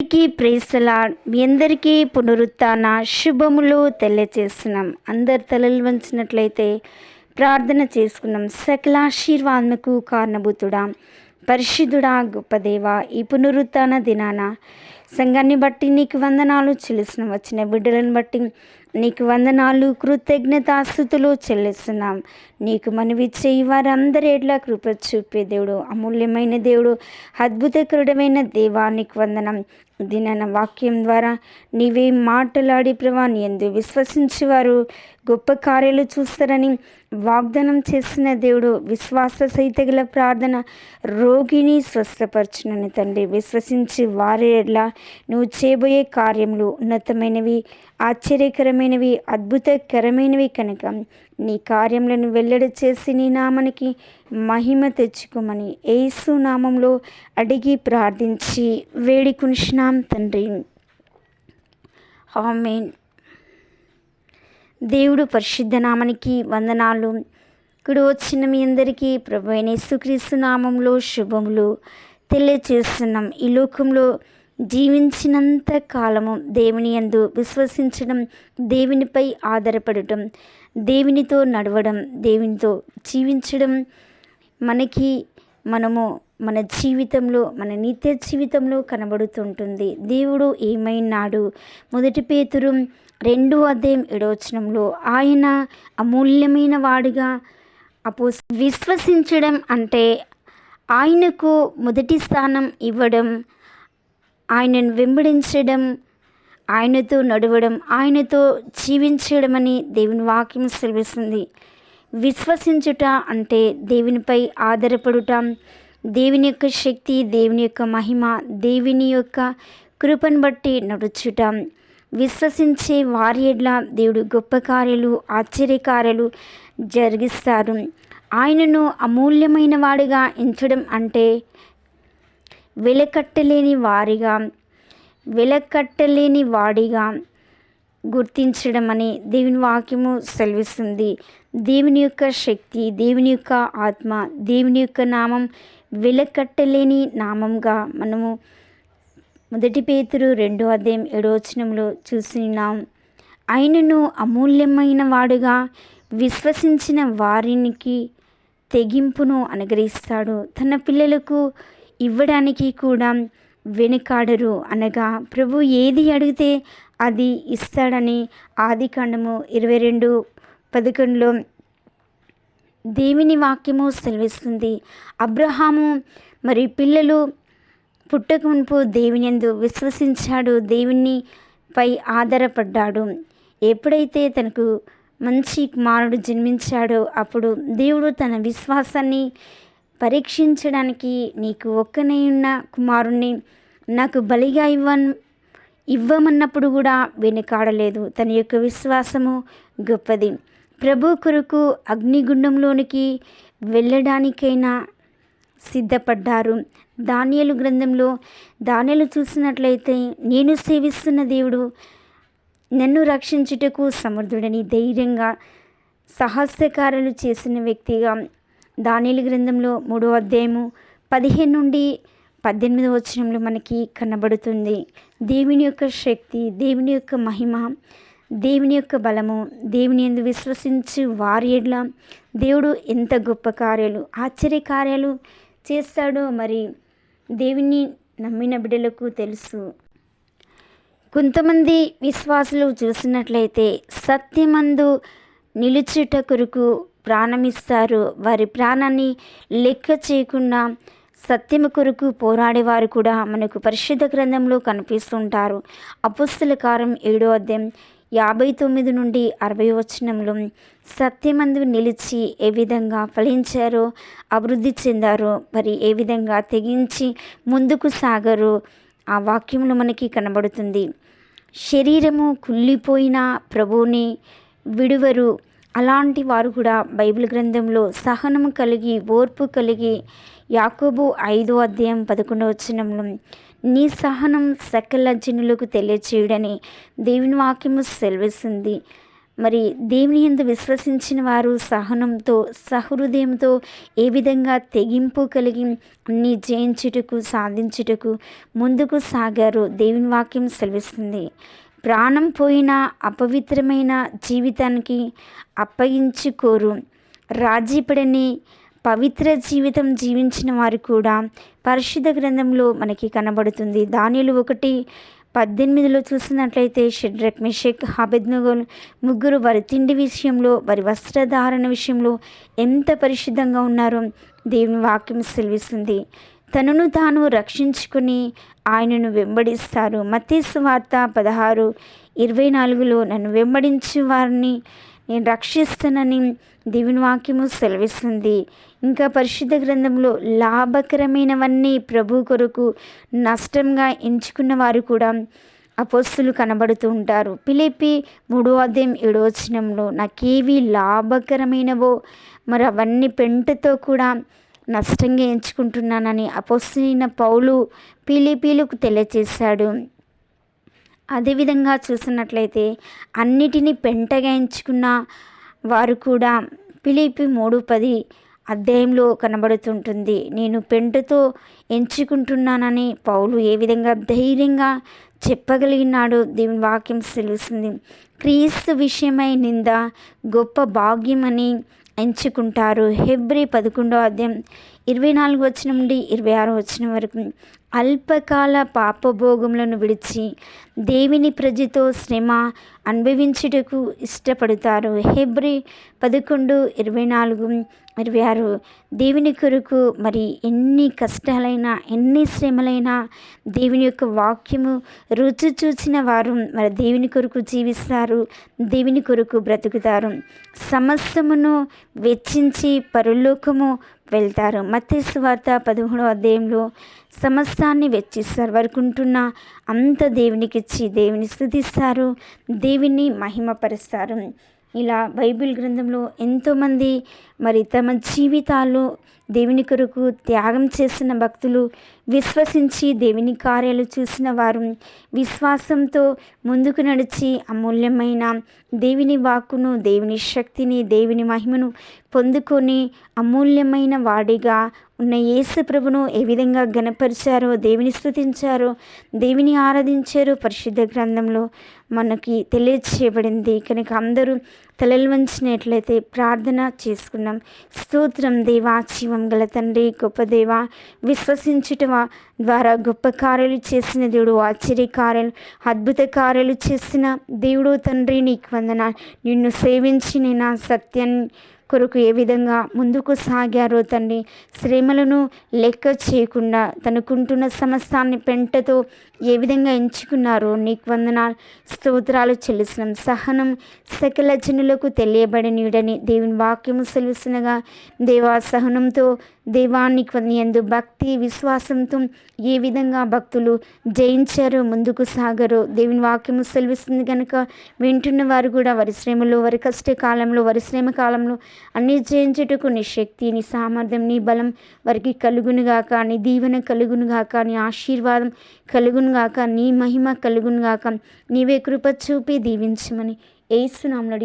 అందరికీ ప్రేసలా మీ అందరికీ పునరుత్న శుభములు తెలియచేస్తున్నాం. అందరు తలలు వంచినట్లయితే ప్రార్థన చేసుకున్నాం. సకలాశీర్వాదముకు కారణభూతుడా పరిశుద్ధుడా గొప్ప దేవ ఈ పునరుత్న దినాన సంఘాన్ని బట్టి నీకు వందనాలు చెల్లిసిన వచ్చిన బిడ్డలను బట్టి నీకు వందనాలు కృతజ్ఞతాస్థుతులు చెల్లిస్తున్నాం. నీకు మనవి చేయి వారందరి ఎట్లా కృప చూపే దేవుడు అమూల్యమైన దేవుడు అద్భుతకరుడమైన దేవానికి వందనం. దినన వాక్యం ద్వారా నీవే మాటలాడి ప్రభాని ఎందు విశ్వసించేవారు. గొప్ప కార్యాలు చూస్తారని వాగ్దానం చేసిన దేవుడు విశ్వాస సహిత గల ప్రార్థన రోగిని స్వస్థపరచునని తండ్రి విశ్వసించి వారి ఎడ్ల నువ్వు చేయబోయే కార్యములు ఉన్నతమైనవి. ఆశ్చర్యకరమైనవి అద్భుతకరమైనవి కనుక. నీ కార్యములను వెల్లడి చేసి నీ నామానికి మహిమ తెచ్చుకోమని ఏసు నామంలో అడిగి ప్రార్థించి వేడికునిషినాం తండ్రి. ఆమెన్. దేవుడు పరిశుద్ధ నామానికి వందనాలు. ఇక్కడ వచ్చిన మీ అందరికీ ప్రభు అయిన యేసుక్రీస్తు నామంలో శుభములు తెలియచేస్తున్నాం. ఈ లోకంలో జీవించినంత కాలము దేవుని యందు విశ్వసించడం దేవునిపై ఆధారపడటం దేవునితో నడవడం దేవునితో జీవించడం మనకి మనము మన జీవితంలో మన నిత్య జీవితంలో కనబడుతుంటుంది. దేవుడు ఏమైనాడు? మొదటి పేతురు రెండు అధ్యాయం ఏడవచనంలో ఆయన అమూల్యమైన వాడుగా అపో విశ్వసించడం అంటే ఆయనకు మొదటి స్థానం ఇవ్వడం ఆయనను వెంబడించడం ఆయనతో నడవడం ఆయనతో జీవించడం అని దేవుని వాక్యం సెలవిస్తుంది. విశ్వసించుట అంటే దేవునిపై ఆధారపడుట దేవుని యొక్క శక్తి దేవుని యొక్క మహిమ దేవుని యొక్క కృపను బట్టి నడుచుట. విశ్వసించే వారి ఎడ్ల దేవుడు గొప్ప కార్యాలు ఆశ్చర్యకార్యాలు జరిగిస్తారు. ఆయనను అమూల్యమైన వాడిగా ఎంచడం అంటే వెలకట్టలేని వారిగా వెలకట్టలేని వాడిగా గుర్తించడం అని దేవుని వాక్యము సెలవిస్తుంది. దేవుని యొక్క శక్తి దేవుని యొక్క ఆత్మ దేవుని యొక్క నామం వెలకట్టలేని నామంగా మనము మొదటి పేతురు రెండో అధ్యాయం ఏడోచనంలో చూసినాం. ఆయనను అమూల్యమైన వాడుగా విశ్వసించిన వారికి తెగింపును అనుగ్రహిస్తాడు. తన పిల్లలకు ఇవ్వడానికి కూడా వెనుకాడరు అనగా ప్రభు ఏది అడిగితే అది ఇస్తాడని ఆది కాండము ఇరవై రెండు పదకొండులో దేవుని వాక్యము సెలవిస్తుంది. అబ్రహాము మరి పిల్లలు పుట్టక మునుపు దేవుని ఎందు విశ్వసించాడు. దేవుని పై ఆధారపడ్డాడు. ఎప్పుడైతే తనకు మంచి కుమారుడు జన్మించాడో అప్పుడు దేవుడు తన విశ్వాసాన్ని పరీక్షించడానికి నీకు ఒక్కనే ఉన్న కుమారుణ్ణి నాకు బలిగా ఇవ్వన్ ఇవ్వమన్నప్పుడు కూడా వెనుకాడలేదు. తన యొక్క విశ్వాసము గొప్పది. ప్రభు కొరకు అగ్నిగుండంలోనికి వెళ్ళడానికైనా సిద్ధపడ్డారు. ధాన్యాలు గ్రంథంలో ధాన్యాలు చూసినట్లయితే నేను సేవిస్తున్న దేవుడు నన్ను రక్షించుటకు సమర్థుడని ధైర్యంగా సాహస్యకారులు చేసిన వ్యక్తిగా దానిల గ్రంథంలో మూడో అధ్యాయము పదిహేను నుండి పద్దెనిమిది వచనంలో మనకి కనబడుతుంది. దేవుని యొక్క శక్తి దేవుని యొక్క మహిమ దేవుని యొక్క బలము దేవుని ఎందు విశ్వసించి వారి ఎడ్ల దేవుడు ఎంత గొప్ప కార్యాలు ఆశ్చర్య కార్యాలు చేస్తాడో మరి దేవుని నమ్మిన బిడ్డలకు తెలుసు. కొంతమంది విశ్వాసులు చూసినట్లయితే సత్యమందు నిలుచుట కొరకు ప్రాణమిస్తారు. వారి ప్రాణాన్ని లెక్క చేయకుండా సత్యము కొరకు పోరాడేవారు కూడా మనకు పరిశుద్ధ గ్రంథంలో కనిపిస్తుంటారు. అపుస్తుల కారం ఏడో అధ్యాయం యాభై తొమ్మిది నుండి అరవై వచనంలో సత్యమందు నిలిచి ఏ విధంగా ఫలించారో అభివృద్ధి చెందారో మరి ఏ విధంగా తెగించి ముందుకు సాగరో ఆ వాక్యంలో మనకి కనబడుతుంది. శరీరము కుళ్ళిపోయిన ప్రభువుని విడువరు. అలాంటి వారు కూడా బైబిల్ గ్రంథంలో సహనము కలిగి ఓర్పు కలిగి యాకోబు ఐదో అధ్యాయం పదకొండవ వచనంలో నీ సహనం సకల జనులకు తెలియచేయడని దేవుని వాక్యము సెలవిస్తుంది. మరి దేవుని ఎందు విశ్వసించిన వారు సహనంతో సహృదయంతో ఏ విధంగా తెగింపు కలిగి అన్ని జయించుటకు సాధించుటకు ముందుకు సాగారు దేవుని వాక్యం సెలవిస్తుంది. ప్రాణం పోయిన అపవిత్రమైన జీవితానికి అప్పగించుకోరు. రాజీపడని పవిత్ర జీవితం జీవించిన వారు కూడా పరిశుద్ధ గ్రంథంలో మనకి కనబడుతుంది. దానిలు ఒకటి పద్దెనిమిదిలో చూసినట్లయితే షడ్రక్ మిషక్ హాబెద్నగోల్ ముగ్గురు వారి తిండి విషయంలో వారి వస్త్రధారణ విషయంలో ఎంత పరిశుద్ధంగా ఉన్నారో దేవుని వాక్యం సెలవిస్తుంది. తనను తాను రక్షించుకుని ఆయనను వెంబడిస్తారు. మతీసు వార్త పదహారు ఇరవై నాలుగులో నన్ను వెంబడించే వారిని నేను రక్షిస్తానని దేవుని వాక్యము సెలవిస్తుంది. ఇంకా పరిశుద్ధ గ్రంథంలో లాభకరమైనవన్నీ ప్రభు కొరకు నష్టంగా ఎంచుకున్న వారు కూడా అపోస్తులు కనబడుతూ ఉంటారు. పిలిపి మూడో అధ్యాయం ఏడో వచనంలో నాకేవి లాభకరమైనవో మరి అవన్నీ పెంటతో కూడా నష్టంగా ఎంచుకుంటున్నానని అపోస్తులైన పౌలు పిలిపిలకు తెలియచేశాడు. అదేవిధంగా చూసినట్లయితే అన్నిటినీ పెంటగా ఎంచుకున్న వారు కూడా పిలిపి మూడు పది అధ్యాయంలో కనబడుతుంటుంది. నేను పెంటతో ఎంచుకుంటున్నానని పౌలు ఏ విధంగా ధైర్యంగా చెప్పగలిగినాడో దేవుని వాక్యం తెలుస్తుంది. క్రీస్తు విషయమై నింద గొప్ప భాగ్యమని ఎంచుకుంటారు. హెబ్రి పదకొండో అధ్యాయం ఇరవై నాలుగు వచ్చిన నుండి ఇరవై ఆరు వచ్చిన వరకు అల్పకాల పాపభోగములను విడిచి దేవుని ప్రజతో శ్రమ అనుభవించుటకు ఇష్టపడతారు. హెబ్రి పదకొండు ఇరవై నాలుగు ఇరవై ఆరు. దేవుని కొరకు మరి ఎన్ని కష్టాలైనా ఎన్ని శ్రమలైనా దేవుని యొక్క వాక్యము రుచి చూసిన వారు మరి దేవుని కొరకు జీవిస్తారు దేవుని కొరకు బ్రతుకుతారు. సమస్తమును వెచ్చించి పరలోకము వెళ్తారు. మత్స్సు వార్త పదమూడో అధ్యాయంలో సమస్తాన్ని వెచ్చిస్తారు. వారికి అంత దేవునికి ఇచ్చి దేవుని స్థుతిస్తారు. దేవుని మహిమపరుస్తారు. ఇలా బైబిల్ గ్రంథంలో ఎంతోమంది మరి తమ జీవితాలు దేవుని కొరకు త్యాగం చేసిన భక్తులు విశ్వసించి దేవుని కార్యాలు చూసిన వారు విశ్వాసంతో ముందుకు నడిచి అమూల్యమైన దేవుని వాక్కును దేవుని శక్తిని దేవుని మహిమను పొందుకొని అమూల్యమైన వాడిగా ఉన్న యేసు ప్రభును ఏ విధంగా గణపరిచారో దేవుని స్థుతించారో దేవుని ఆరాధించారో పరిశుద్ధ గ్రంథంలో మనకి తెలియచేయబడింది. కనుక అందరూ తలలు వంచినట్లయితే ప్రార్థన చేసుకున్నాం స్తోత్రం దేవా జీవం గల తండ్రి గొప్ప దేవ విశ్వసించుట ద్వారా గొప్ప కార్యాలు చేసిన దేవుడు ఆశ్చర్య కార్యాలు అద్భుత కార్యాలు చేసిన దేవుడు తండ్రి నీకు వందన నిన్ను సేవించి నేను సత్యాన్ని కొరకు ఏ విధంగా ముందుకు సాగారో తండ్రి శ్రమలను లెక్క చేయకుండా తనుకుంటున్న సమస్తాన్ని పెంటతో ఏ విధంగా ఎంచుకున్నారో నీకు వందనాలు. స్తోత్రాలు చెల్లిస్తున్నాం. సహనం సకల జనులకు తెలియబడినీడని దేవుని వాక్యము సెలుసునగా దేవా సహనంతో దేవానికి ఎందు భక్తి విశ్వాసంతో ఏ విధంగా భక్తులు జయించారో ముందుకు సాగరో దేవుని వాక్యము సెలవిస్తుంది కనుక వింటున్న వారు కూడా వారి శ్రమలో వారి కష్ట కాలంలో వారి శ్రమ కాలంలో అన్ని జయించుటకు నీ శక్తి నీ సామర్థ్యం నీ బలం వారికి కలుగునుగాక నీ దీవెన కలుగునుగాక నీ ఆశీర్వాదం కలుగును గాక నీ మహిమ కలుగునుగాక నీవే కృప చూపి దీవించమని ఏసునామలడి